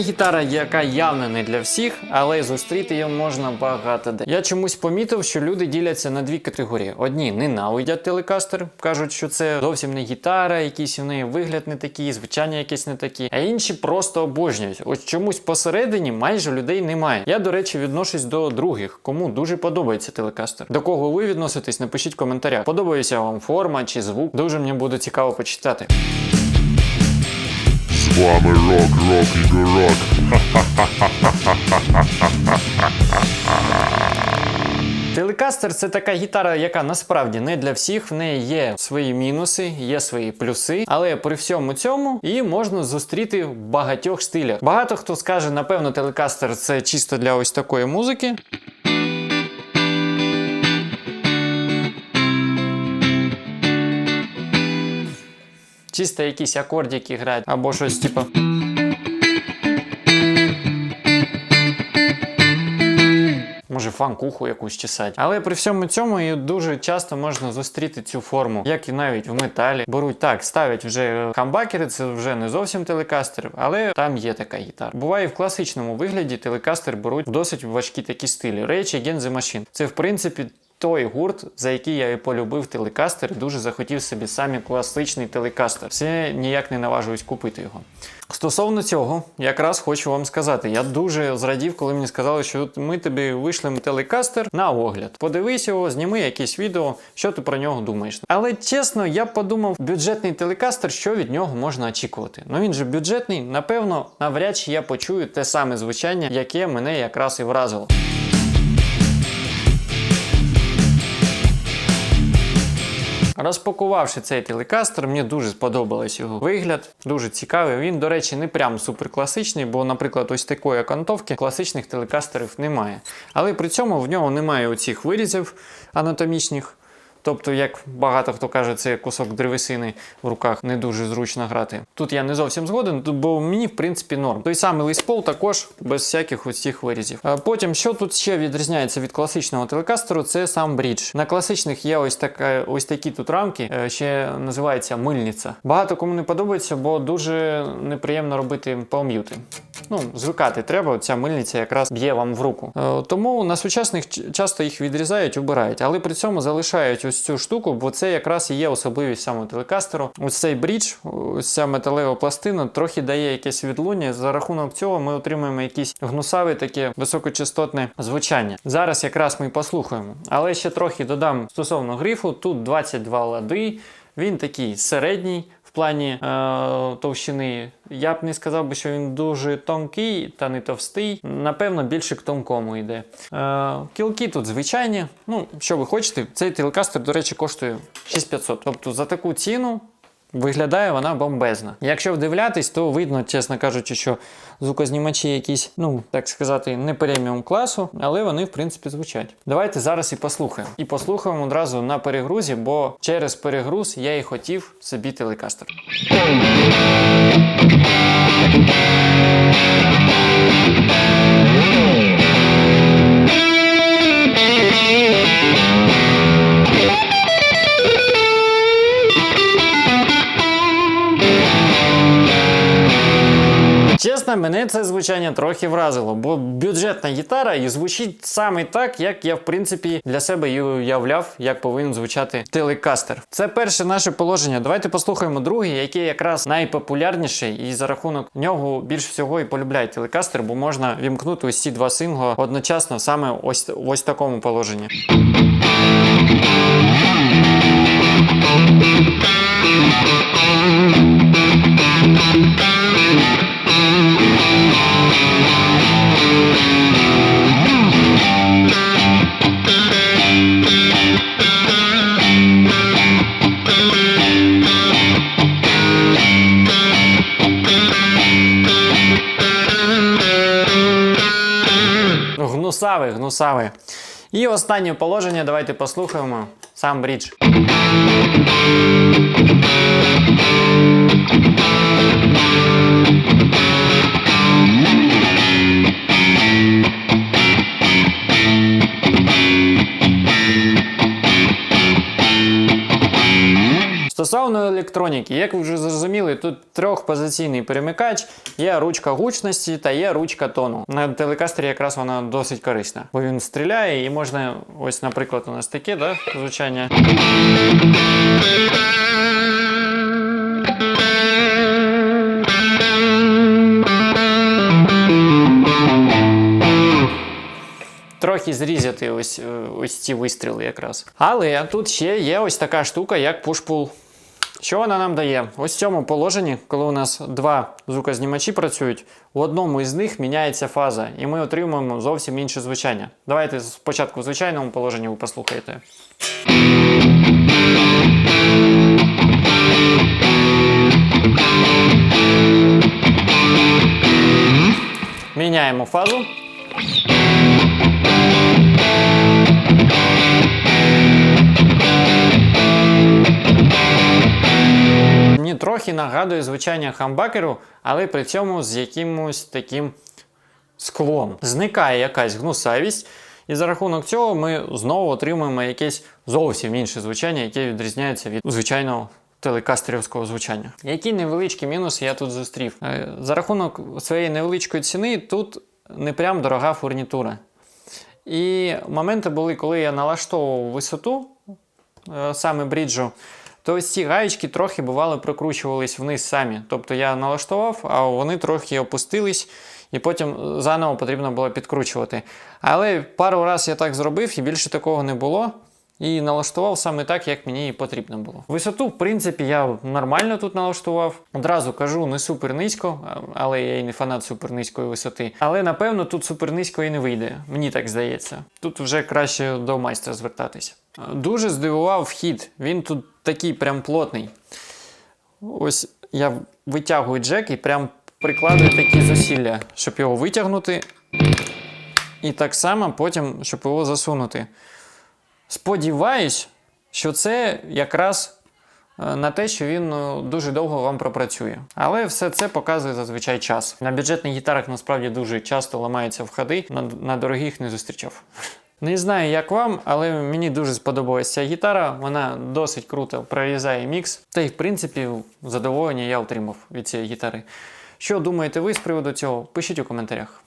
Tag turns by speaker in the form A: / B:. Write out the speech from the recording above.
A: гітара, яка явно не для всіх, але зустріти її можна багато де. Я чомусь помітив, що люди діляться на дві категорії: одні ненавидять телекастер, кажуть, що це зовсім не гітара, якийсь у неї вигляд не такий, звучання якесь не такі, а інші просто обожнюють. Ось чомусь посередині майже людей немає. Я, до речі, відношусь до других, кому дуже подобається телекастер. До кого ви відноситесь, напишіть в коментарях. Подобається вам форма чи звук. Дуже мені буде цікаво почитати.
B: Вами Рок, Рок і Горок.
A: Телекастер це така гітара, яка насправді не для всіх. В неї є свої мінуси, є свої плюси, але при всьому цьому її можна зустріти в багатьох стилях. Багато хто скаже, напевно, телекастер це чисто для ось такої музики. Чисто якісь акордики грають, або щось типу. Може фанкуху якусь чесать. Але при всьому цьому і дуже часто можна зустріти цю форму, як і навіть в металі. Беруть так, ставлять вже хамбакери, це вже не зовсім телекастер, але там є така гітара. Буває в класичному вигляді телекастер беруть в досить важкі такі стилі. The Machine. Це в принципі. Той гурт, за який я і полюбив телекастер, дуже захотів собі самі класичний телекастер. Все ніяк не наважуюсь купити його. Стосовно цього, якраз хочу вам сказати, я дуже зрадів, коли мені сказали, що ми тобі вийшлемо телекастер на огляд. Подивись його, зніми якесь відео, що ти про нього думаєш. Але чесно, я подумав, бюджетний телекастер, що від нього можна очікувати. Ну він же бюджетний, напевно, навряд чи я почую те саме звучання, яке мене якраз і вразило. Розпакувавши цей телекастер, мені дуже сподобалось його вигляд, дуже цікавий. Він, до речі, не прям супер класичний, бо, наприклад, ось такої окантовки класичних телекастерів немає. Але при цьому в нього немає оцих вирізів анатомічних. Тобто, як багато хто каже, це кусок древесини в руках не дуже зручно грати. Тут я не зовсім згоден, бо мені в принципі норм. Той самий лейспол також без всяких цих вирізів. Потім, що тут ще відрізняється від класичного телекастеру, це сам брідж. На класичних є ось така, ось такі тут рамки, е, ще називається мильниця. Багато кому не подобається, бо дуже неприємно робити пом'юти. Ну, звикати треба, ця мильниця якраз б'є вам в руку. Е, Тому на сучасних часто їх відрізають, убирають, але при цьому залишають ось цю штуку, бо це якраз і є особливість самого телекастеру. Ось цей брідж, ось ця металева пластина, трохи дає якесь відлуння. За рахунок цього ми отримуємо якісь гнусаві таке високочастотне звучання. Зараз якраз ми послухаємо. Але ще трохи додам стосовно грифу. Тут 22 лади. Він такий середній в плані е, товщини. Я б не сказав би, що він дуже тонкий та не товстий. Напевно, більше к тонкому йде. Е, кілки тут звичайні. Ну, що ви хочете, цей телекастер, до речі, коштує 6500. Тобто за таку ціну. Виглядає вона бомбезна. Якщо вдивлятись, то видно, чесно кажучи, що звукознімачі якісь, ну так сказати, не преміум класу, але вони в принципі звучать. Давайте зараз і послухаємо. І послухаємо одразу на перегрузі, бо через перегруз я і хотів собі телекастер. Чесно, мене це звучання трохи вразило, бо бюджетна гітара і звучить саме так, як я в принципі для себе і уявляв, як повинен звучати телекастер. Це перше наше положення. Давайте послухаємо друге, яке якраз найпопулярніше, і за рахунок нього більш всього і полюбляють телекастер, бо можна вімкнути ці два сингла одночасно саме ось в ось такому положенні. Гнусавий, гнусавий. І останнє положення, давайте послухаємо сам брідж. Стосовно електроніки, як ви вже зрозуміли, тут трьохпозиційний перемикач, є ручка гучності та є ручка тону. На телекастері якраз вона досить корисна, бо він стріляє і можна, ось, наприклад, у нас таке, да, звучання. Трохи зрізати ось, е, ось ці вистріли якраз. Але тут ще є ось така штука, як push-pull. Що вона нам дає? Ось в цьому положенні, коли у нас два звукознімачі працюють, у одному із них міняється фаза, і ми отримуємо зовсім інше звучання. Давайте спочатку в звичайному положенні ви послухаєте. Міняємо фазу. Трохи нагадує звучання хамбакеру, але при цьому з якимось таким склом. Зникає якась гнусавість, і за рахунок цього ми знову отримуємо якесь зовсім інше звучання, яке відрізняється від звичайного телекастерівського звучання. Які невеличкі мінуси я тут зустрів? Е, За рахунок своєї невеличкої ціни тут не прям дорога фурнітура. І моменти були, коли я налаштовував висоту е, саме бріджу, то ось ці гаєчки трохи бувало прокручувались вниз самі. Тобто я налаштував, а вони трохи опустились, і потім заново потрібно було підкручувати. Але пару разів я так зробив, і більше такого не було. І налаштував саме так, як мені потрібно було. Висоту, в принципі, я нормально тут налаштував. Одразу кажу, не супер низько, але я і не фанат супер низької висоти. Але напевно тут супер низько і не вийде. Мені так здається. Тут вже краще до майстра звертатися. Дуже здивував вхід. Він тут такий прям плотний. Ось я витягую джек і прям прикладую такі зусилля, щоб його витягнути. І так само потім, щоб його засунути. Сподіваюсь, що це якраз е, на те, що він е, дуже довго вам пропрацює. Але все це показує зазвичай час. На бюджетних гітарах насправді дуже часто ламаються входи, на, на дорогих не зустрічав. Не знаю, як вам, але мені дуже сподобалася ця гітара. Вона досить круто прорізає мікс. Та й в принципі задоволення я отримав від цієї гітари. Що думаєте ви з приводу цього? Пишіть у коментарях.